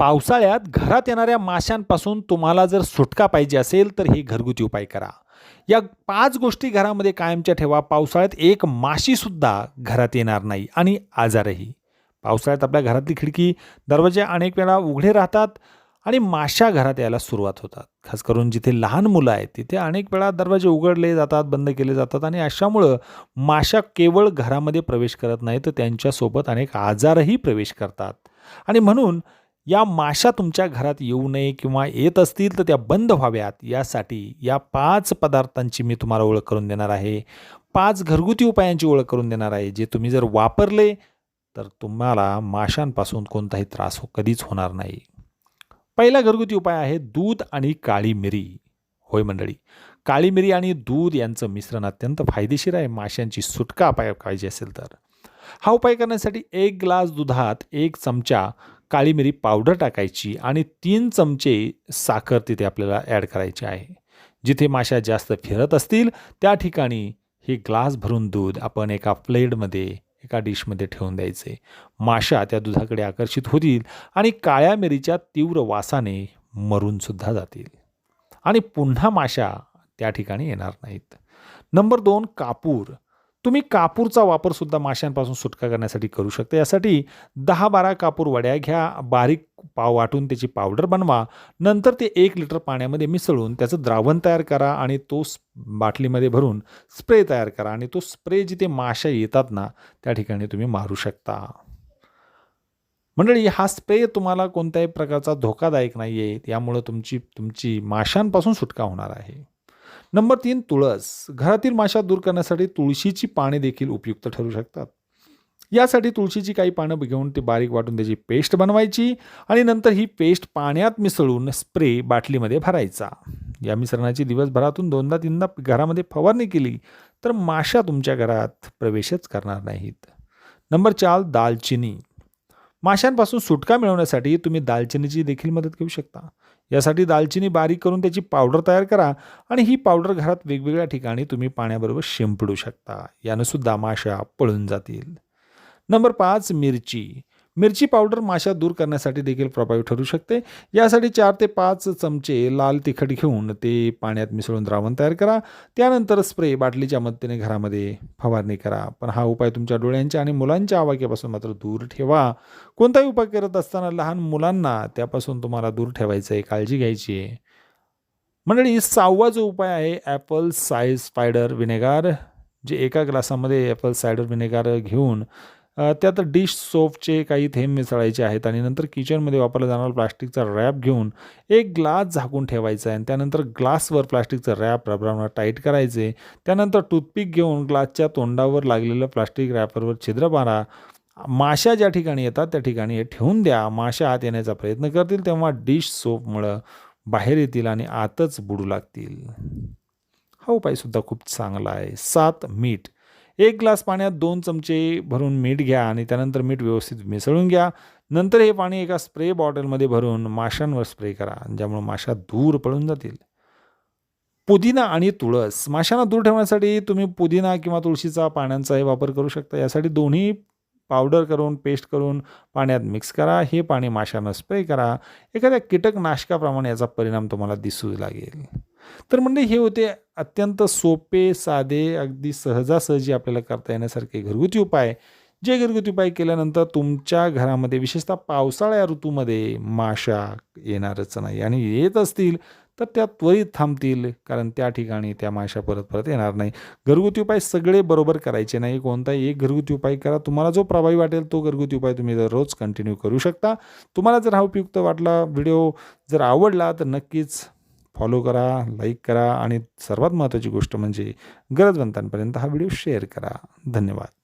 पावसाळ्यात घरात येणाऱ्या माशांपासून तुम्हाला जर सुटका पाहिजे असेल तर हे घरगुती उपाय करा. या पाच गोष्टी घरामध्ये कायमच्या ठेवा. पावसाळ्यात एक माशीसुद्धा घरात येणार नाही आणि आजारही. पावसाळ्यात आपल्या घरातली खिडकी दरवाजे अनेक वेळा उघडे राहतात आणि माशा घरात यायला सुरुवात होतात. खास करून जिथे लहान मुलं आहेत तिथे अनेक वेळा दरवाजे उघडले जातात बंद केले जातात आणि अशामुळं माशा केवळ घरामध्ये प्रवेश करत नाही तर त्यांच्यासोबत अनेक आजारही प्रवेश करतात. आणि म्हणून या माशा तुमच्या घरात येऊ नये किंवा येत असतील तर त्या बंद व्हाव्यात. यासाठी या पाच पदार्थांची मी तुम्हाला ओळख करून देणार आहे. पाच घरगुती उपायांची ओळख करून देणार आहे. जे तुम्ही जर वापरले तर तुम्हाला माशांपासून कोणताही त्रास हो कधीच होणार नाही. पहिला घरगुती उपाय आहे दूध आणि काळी मिरी. होय मंडळी काळी मिरी आणि दूध यांचं मिश्रण अत्यंत फायदेशीर आहे. माशांची सुटका पाहिजे असेल तर. हा उपाय करण्यासाठी एक ग्लास दुधात एक चमचा काळी मिरी पावडर टाकायची आणि तीन चमचे साखर तिथे आपल्याला ॲड करायची आहे. जिथे माशा जास्त फिरत असतील त्या ठिकाणी हे ग्लास भरून दूध आपण एका प्लेटमध्ये एका डिशमध्ये ठेवून द्यायचे. माशा त्या दुधाकडे आकर्षित होतील आणि काळ्या मिरीच्या तीव्र वासाने मरूनसुद्धा जातील. आणि पुन्हा माशा त्या ठिकाणी येणार नाहीत. नंबर दोन कापूर. तुम्ही कापूरचा वापरसुद्धा माशांपासून सुटका करण्यासाठी करू शकता. यासाठी दहा बारा कापूर वड्या घ्या बारीक पाव वाटून त्याची पावडर बनवा नंतर ते एक लिटर पाण्यामध्ये मिसळून त्याचं द्रावण तयार करा आणि तो बाटलीमध्ये भरून स्प्रे तयार करा आणि तो स्प्रे जिथे माशा येतात ना त्या ठिकाणी तुम्ही मारू शकता. मंडळी हा स्प्रे तुम्हाला कोणत्याही प्रकारचा धोकादायक नाही आहे यामुळं तुमची तुमची माशांपासून सुटका होणार आहे. नंबर तीन तुळस. घरातील माशा दूर करण्यासाठी तुळशीची पाने देखील उपयुक्त ठरू शकतात. यासाठी तुळशीची काही पानं घेऊन ती बारीक वाटून त्याची पेस्ट बनवायची आणि नंतर ही पेस्ट पाण्यात मिसळून स्प्रे बाटलीमध्ये भरायचा. या मिश्रणाची दिवसभरातून दोनदा तीनदा घरामध्ये फवारणी केली तर माशा तुमच्या घरात प्रवेशच करणार नाहीत. नंबर चार दालचिनी. माशांपासून सुटका मिळवण्यासाठी तुम्ही दालचिनीची देखील मदत घेऊ शकता. यासाठी दालचिनी बारीक करून त्याची पावडर तयार करा आणि ही पावडर घरात वेगवेगळ्या ठिकाणी तुम्ही पाण्याबरोबर शिंपडू शकता. यानं सुद्धा माशा पळून जातील. नंबर पाच मिरची. मिरची पावडर माशा दूर करण्यासाठी देखील प्रभावी ठरू शकते. यासाठी चार ते पाच चमचे लाल तिखट घेऊन ते पाण्यात मिसळून द्रावण तयार करा. त्यानंतर स्प्रे बाटलीच्या मदतीने घरामध्ये फवारणी करा. पण हा उपाय तुमच्या डोळ्यांच्या आणि मुलांच्या आवाक्यापासून मात्र दूर ठेवा. कोणताही उपाय करत असताना लहान मुलांना त्यापासून तुम्हाला दूर ठेवायचं आहे काळजी घ्यायची आहे. मंडळी सहावा जो उपाय आहे ॲपल साईज स्पायडर विनेगार. जे एका ग्लासामध्ये ॲपल सायडर विनेगार घेऊन त्यात डिश सोपचे काही थेंब मिसळायचे आहेत आणि नंतर किचनमध्ये वापरला जाणारा प्लास्टिकचा रॅप घेऊन एक ग्लास झाकून ठेवायचा आहे आणि त्यानंतर ग्लासवर प्लास्टिकचा रॅप रबरावर टाईट करायचे. त्यानंतर टूथपिक घेऊन ग्लासच्या तोंडावर लागलेलं प्लास्टिक रॅपरवर छिद्र मारा. माशा ज्या ठिकाणी येतात त्या ठिकाणी हे ठेवून द्या. माशा आत येण्याचा प्रयत्न करतील तेव्हा डिश सोपमुळं बाहेर येतील आणि आतच बुडू लागतील. हा उपायसुद्धा खूप चांगला आहे. सात मीठ. एक ग्लास पाण्यात दोन चमचे भरून मीठ घ्या आणि त्यानंतर मीठ व्यवस्थित मिसळून घ्या. नंतर हे पाणी एका स्प्रे बॉटलमध्ये भरून माशांवर स्प्रे करा ज्यामुळे माशा दूर पळून जातील. पुदिना आणि तुळस माशांना दूर ठेवण्यासाठी तुम्ही पुदिना किंवा तुळशीचा पाण्याचाही वापर करू शकता. यासाठी दोन्ही पावडर करून पेस्ट करून पाण्यात मिक्स करा. हे पाणी माशांना स्प्रे करा. एखाद्या कीटकनाशकाप्रमाणे याचा परिणाम तुम्हाला दिसू लागेल. तर म्हणजे हे होते अत्यंत सोपे साधे अगदी सहजासहजी आपल्याला करता येण्यासारखे घरगुती उपाय. जे घरगुती उपाय केल्यानंतर तुमच्या घरामध्ये विशेषतः पावसाळ्या ऋतूमध्ये माशा येणारच नाही आणि येत असतील तर त्या त्वरित थांबतील कारण त्या ठिकाणी त्या माशा परत परत येणार नाही. घरगुती उपाय सगळे बरोबर करायचे नाही. कोणताही एक घरगुती उपाय करा. तुम्हाला जो प्रभावी वाटेल तो घरगुती उपाय तुम्ही दररोज कंटिन्यू करू शकता. तुम्हाला जर हा उपयुक्त वाटला व्हिडिओ जर आवडला तर नक्कीच फॉलो करा लाईक करा आणि सर्वात महत्त्वाची गोष्ट म्हणजे गरजवंतांपर्यंत हा व्हिडिओ शेअर करा. धन्यवाद.